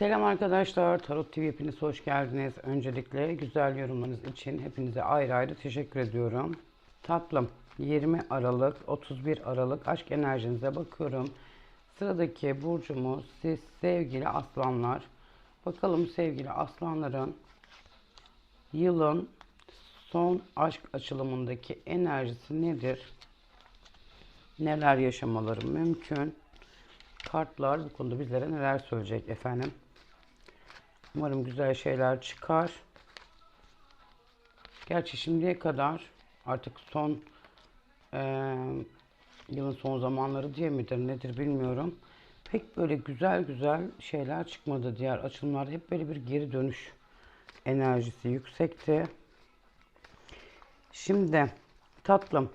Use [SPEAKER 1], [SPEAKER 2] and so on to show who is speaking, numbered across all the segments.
[SPEAKER 1] Selam arkadaşlar, Tarot TV hepiniz hoş geldiniz. Öncelikle güzel yorumlarınız için hepinize ayrı ayrı teşekkür ediyorum. Tatlım, 20 Aralık, 31 Aralık aşk enerjinize bakıyorum. Sıradaki burcumuz siz sevgili aslanlar. Bakalım sevgili aslanların yılın son aşk açılımındaki enerjisi nedir? Neler yaşamaları mümkün? Kartlar bu konuda bizlere neler söyleyecek efendim? Umarım güzel şeyler çıkar. Gerçi şimdiye kadar artık son eee, yılın son zamanları diye midir nedir bilmiyorum. Pek böyle güzel güzel şeyler çıkmadı diğer açılımlarda. Hep böyle bir geri dönüş enerjisi yüksekti. Şimdi tatlım.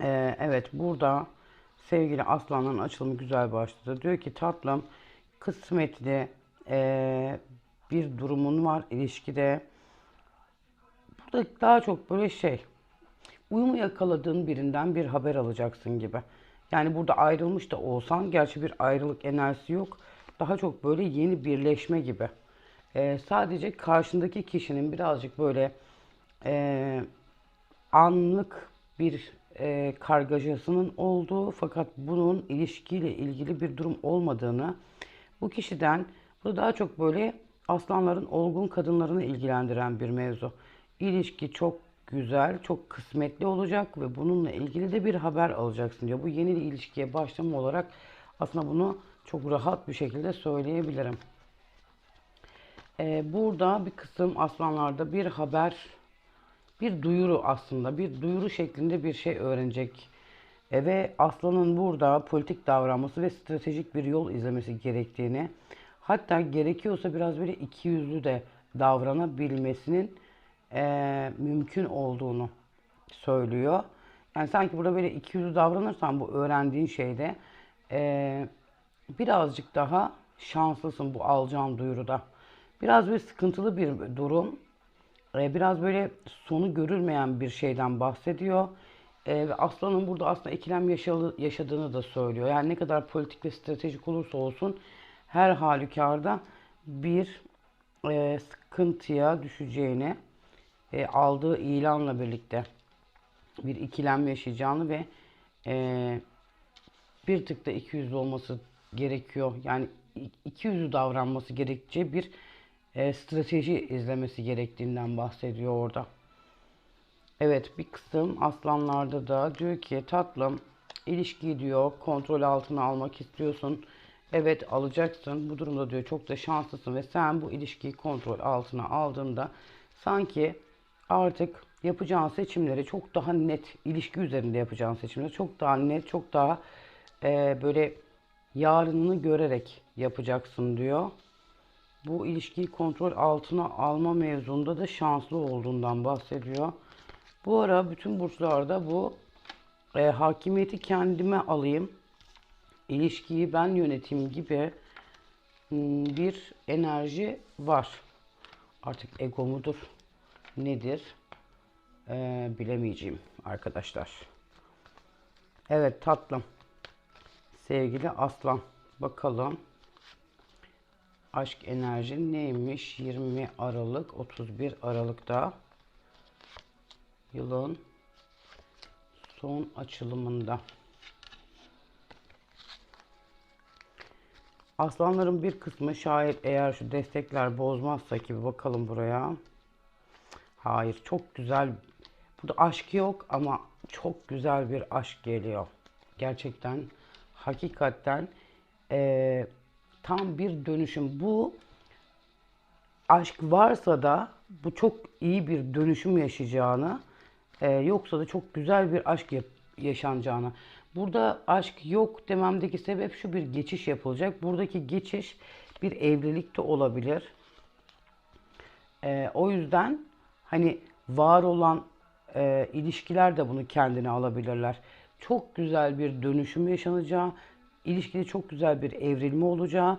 [SPEAKER 1] Ee, evet burada sevgili aslanların açılımı güzel başladı. Diyor ki tatlım kısmetli ee, bir durumun var ilişkide. Burada daha çok böyle şey uyumu yakaladığın birinden bir haber alacaksın gibi. Yani burada ayrılmış da olsan gerçi bir ayrılık enerjisi yok. Daha çok böyle yeni birleşme gibi. Ee, sadece karşındaki kişinin birazcık böyle ee, anlık bir e, kargaşasının olduğu fakat bunun ilişkiyle ilgili bir durum olmadığını bu kişiden bu daha çok böyle aslanların olgun kadınlarını ilgilendiren bir mevzu. İlişki çok güzel, çok kısmetli olacak ve bununla ilgili de bir haber alacaksın diyor. Bu yeni ilişkiye başlama olarak aslında bunu çok rahat bir şekilde söyleyebilirim. Ee, burada bir kısım aslanlarda bir haber bir duyuru aslında bir duyuru şeklinde bir şey öğrenecek. E, ve aslanın burada politik davranması ve stratejik bir yol izlemesi gerektiğini hatta gerekiyorsa biraz böyle iki yüzlü de davranabilmesinin e, mümkün olduğunu söylüyor. Yani sanki burada böyle iki yüzlü davranırsan bu öğrendiğin şeyde e, birazcık daha şanslısın bu alacağın duyuruda. Biraz böyle sıkıntılı bir durum. E, biraz böyle sonu görülmeyen bir şeyden bahsediyor. E, ve Aslan'ın burada aslında ikilem yaşalı, yaşadığını da söylüyor. Yani ne kadar politik ve stratejik olursa olsun her halükarda bir e, sıkıntıya düşeceğini e, aldığı ilanla birlikte bir ikilem yaşayacağını ve e, bir tık da iki yüzlü olması gerekiyor. Yani iki yüzlü davranması gerekeceği bir e, strateji izlemesi gerektiğinden bahsediyor orada. Evet bir kısım aslanlarda da diyor ki tatlım ilişkiyi diyor kontrol altına almak istiyorsun. Evet alacaksın. Bu durumda diyor çok da şanslısın ve sen bu ilişkiyi kontrol altına aldığında sanki artık yapacağın seçimleri çok daha net ilişki üzerinde yapacağın seçimleri çok daha net çok daha e, böyle yarınını görerek yapacaksın diyor bu ilişkiyi kontrol altına alma mevzunda da şanslı olduğundan bahsediyor. Bu ara bütün burçlarda bu e, hakimiyeti kendime alayım, ilişkiyi ben yöneteyim gibi hmm, bir enerji var. Artık ego mudur, nedir e, bilemeyeceğim arkadaşlar. Evet tatlım, sevgili aslan bakalım aşk enerjin neymiş? 20 Aralık 31 Aralık'ta yılın son açılımında. Aslanların bir kısmı şayet eğer şu destekler bozmazsa ki bakalım buraya. Hayır çok güzel. Burada aşk yok ama çok güzel bir aşk geliyor. Gerçekten hakikaten eee tam bir dönüşüm. Bu aşk varsa da bu çok iyi bir dönüşüm yaşayacağını, e, yoksa da çok güzel bir aşk yaşanacağını. Burada aşk yok dememdeki sebep şu bir geçiş yapılacak. Buradaki geçiş bir evlilik de olabilir. E, o yüzden hani var olan e, ilişkiler de bunu kendine alabilirler. Çok güzel bir dönüşüm yaşanacağı, ilişkide çok güzel bir evrilme olacağı,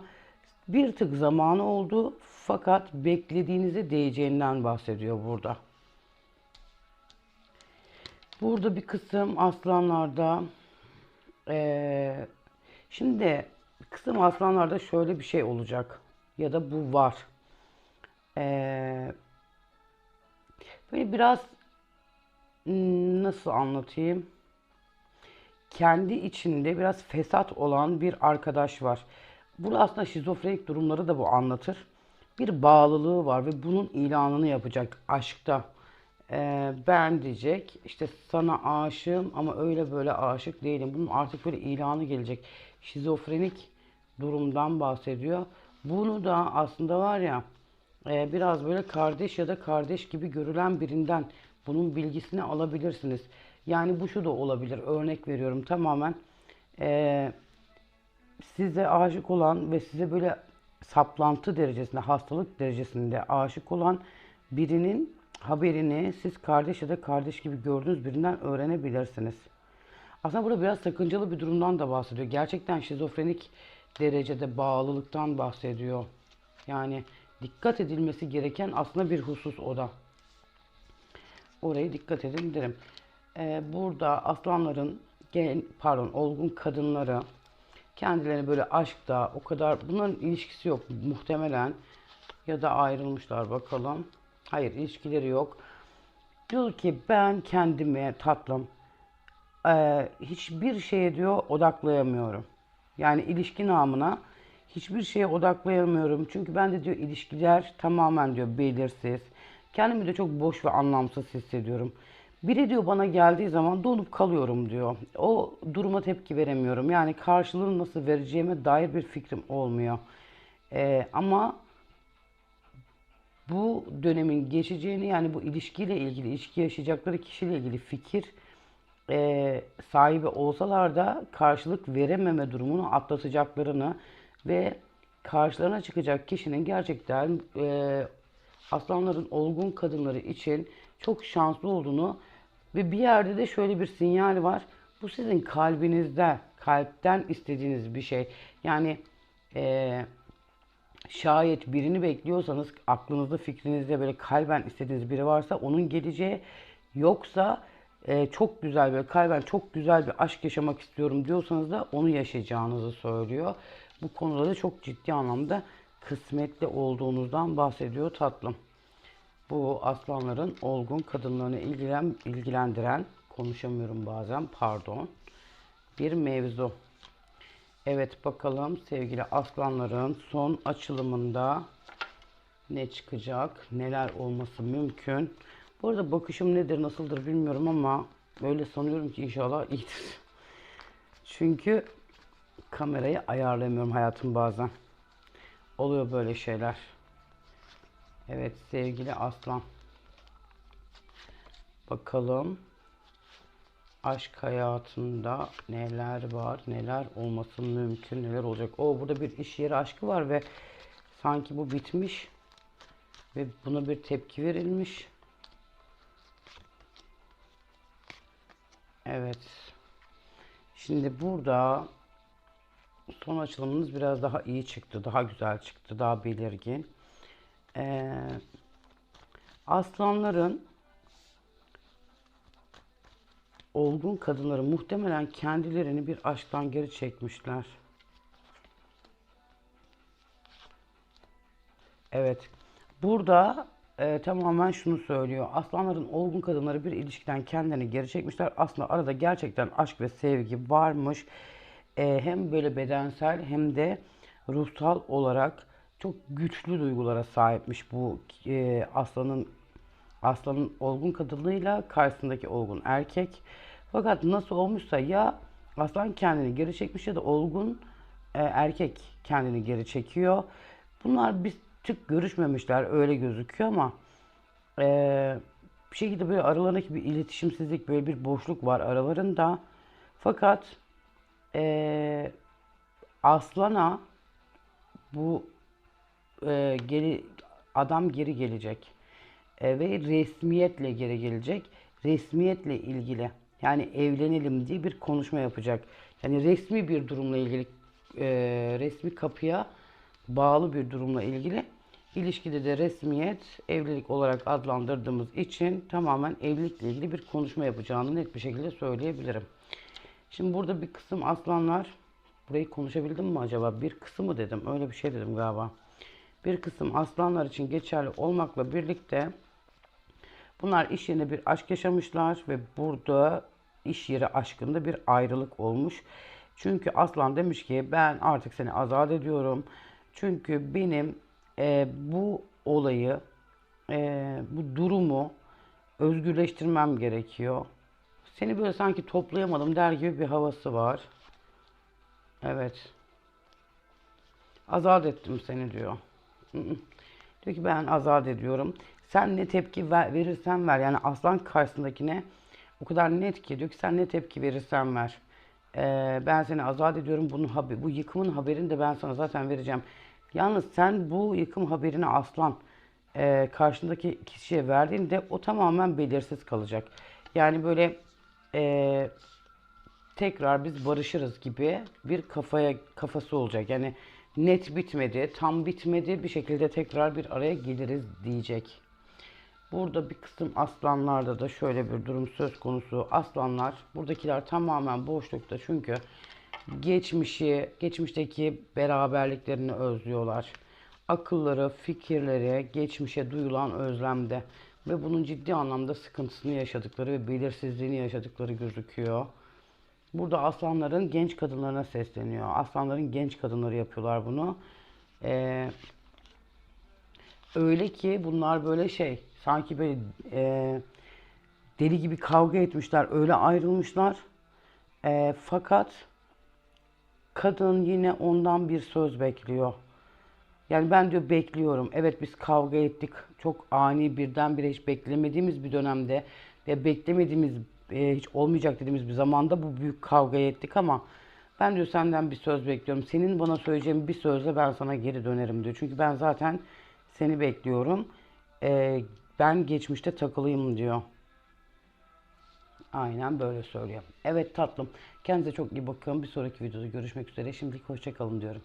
[SPEAKER 1] bir tık zamanı oldu fakat beklediğinize değeceğinden bahsediyor burada. Burada bir kısım aslanlarda eee, şimdi kısım aslanlarda şöyle bir şey olacak. Ya da bu var. Ee, böyle biraz hmm, nasıl anlatayım? Kendi içinde biraz fesat olan bir arkadaş var. Burada aslında şizofrenik durumları da bu anlatır. Bir bağlılığı var ve bunun ilanını yapacak aşkta. Ee, ben diyecek işte sana aşığım ama öyle böyle aşık değilim. Bunun artık böyle ilanı gelecek. Şizofrenik durumdan bahsediyor. Bunu da aslında var ya e, biraz böyle kardeş ya da kardeş gibi görülen birinden bunun bilgisini alabilirsiniz. Yani bu şu da olabilir. Örnek veriyorum tamamen e, size aşık olan ve size böyle saplantı derecesinde, hastalık derecesinde aşık olan birinin haberini siz kardeş ya da kardeş gibi gördüğünüz birinden öğrenebilirsiniz. Aslında burada biraz sakıncalı bir durumdan da bahsediyor. Gerçekten şizofrenik derecede bağlılıktan bahsediyor. Yani dikkat edilmesi gereken aslında bir husus o da. Oraya dikkat edin derim. Ee, burada aslanların, gen, pardon olgun kadınları kendilerini böyle aşkta o kadar bunların ilişkisi yok muhtemelen ya da ayrılmışlar bakalım. Hayır ilişkileri yok. Diyor ki ben kendime tatlım e, hiçbir şeye diyor odaklayamıyorum. Yani ilişki namına hiçbir şeye odaklayamıyorum. Çünkü ben de diyor ilişkiler tamamen diyor belirsiz. Kendimi de çok boş ve anlamsız hissediyorum. Biri diyor bana geldiği zaman donup kalıyorum diyor. O duruma tepki veremiyorum. Yani karşılığını nasıl vereceğime dair bir fikrim olmuyor. Ee, ama bu dönemin geçeceğini yani bu ilişkiyle ilgili, ilişki yaşayacakları kişiyle ilgili fikir e, sahibi olsalar da karşılık verememe durumunu atlatacaklarını ve karşılarına çıkacak kişinin gerçekten e, aslanların olgun kadınları için çok şanslı olduğunu ve bir yerde de şöyle bir sinyal var. Bu sizin kalbinizde, kalpten istediğiniz bir şey. Yani e, şayet birini bekliyorsanız aklınızda fikrinizde böyle kalben istediğiniz biri varsa onun geleceği yoksa e, çok güzel böyle kalben çok güzel bir aşk yaşamak istiyorum diyorsanız da onu yaşayacağınızı söylüyor. Bu konuda da çok ciddi anlamda kısmetli olduğunuzdan bahsediyor tatlım. Bu aslanların olgun kadınlarını ilgilen, ilgilendiren, konuşamıyorum bazen pardon, bir mevzu. Evet bakalım sevgili aslanların son açılımında ne çıkacak, neler olması mümkün. Bu arada bakışım nedir, nasıldır bilmiyorum ama böyle sanıyorum ki inşallah iyidir. Çünkü kamerayı ayarlayamıyorum hayatım bazen. Oluyor böyle şeyler. Evet sevgili aslan. Bakalım aşk hayatında neler var, neler olması mümkün, neler olacak. O burada bir iş yeri aşkı var ve sanki bu bitmiş ve buna bir tepki verilmiş. Evet. Şimdi burada son açılımınız biraz daha iyi çıktı, daha güzel çıktı, daha belirgin. Ee, aslanların olgun kadınları muhtemelen kendilerini bir aşktan geri çekmişler. Evet. Burada e, tamamen şunu söylüyor. Aslanların olgun kadınları bir ilişkiden kendilerini geri çekmişler. Aslında arada gerçekten aşk ve sevgi varmış. E, hem böyle bedensel hem de ruhsal olarak çok güçlü duygulara sahipmiş bu e, aslanın aslanın olgun kadınlığıyla karşısındaki olgun erkek. Fakat nasıl olmuşsa ya aslan kendini geri çekmiş ya da olgun e, erkek kendini geri çekiyor. Bunlar bir tık görüşmemişler öyle gözüküyor ama e, bir şekilde böyle aralarındaki bir iletişimsizlik böyle bir boşluk var aralarında. Fakat e, aslana bu e, geri adam geri gelecek ve resmiyetle geri gelecek. Resmiyetle ilgili yani evlenelim diye bir konuşma yapacak. Yani resmi bir durumla ilgili e, resmi kapıya bağlı bir durumla ilgili ilişkide de resmiyet evlilik olarak adlandırdığımız için tamamen evlilikle ilgili bir konuşma yapacağını net bir şekilde söyleyebilirim. Şimdi burada bir kısım aslanlar Burayı konuşabildim mi acaba? Bir kısmı dedim. Öyle bir şey dedim galiba. Bir kısım aslanlar için geçerli olmakla birlikte bunlar iş yerinde bir aşk yaşamışlar ve burada iş yeri aşkında bir ayrılık olmuş. Çünkü aslan demiş ki ben artık seni azat ediyorum. Çünkü benim e, bu olayı, e, bu durumu özgürleştirmem gerekiyor. Seni böyle sanki toplayamadım der gibi bir havası var. Evet. Azat ettim seni diyor. Diyor ki ben azat ediyorum. Sen ne tepki ver- verirsen ver. Yani aslan karşısındakine o kadar net ki diyor ki sen ne tepki verirsen ver. Ee, ben seni azat ediyorum. Bunun bu yıkımın haberini de ben sana zaten vereceğim. Yalnız sen bu yıkım haberini aslan e, karşındaki kişiye verdiğinde o tamamen belirsiz kalacak. Yani böyle e, tekrar biz barışırız gibi bir kafaya kafası olacak. Yani net bitmedi, tam bitmedi bir şekilde tekrar bir araya geliriz diyecek. Burada bir kısım aslanlarda da şöyle bir durum söz konusu. Aslanlar buradakiler tamamen boşlukta çünkü geçmişi, geçmişteki beraberliklerini özlüyorlar. Akılları, fikirleri geçmişe duyulan özlemde ve bunun ciddi anlamda sıkıntısını yaşadıkları ve belirsizliğini yaşadıkları gözüküyor. Burada aslanların genç kadınlarına sesleniyor. Aslanların genç kadınları yapıyorlar bunu. Ee, öyle ki bunlar böyle şey, sanki böyle e, deli gibi kavga etmişler, öyle ayrılmışlar. Ee, fakat kadın yine ondan bir söz bekliyor. Yani ben diyor bekliyorum. Evet biz kavga ettik. Çok ani birdenbire hiç beklemediğimiz bir dönemde ve beklemediğimiz e, hiç olmayacak dediğimiz bir zamanda bu büyük kavgayı ettik ama ben diyor senden bir söz bekliyorum. Senin bana söyleyeceğin bir sözle ben sana geri dönerim diyor. Çünkü ben zaten seni bekliyorum. E, ben geçmişte takılıyım diyor. Aynen böyle söylüyor. Evet tatlım. Kendinize çok iyi bakın. Bir sonraki videoda görüşmek üzere. Şimdilik hoşça kalın diyorum.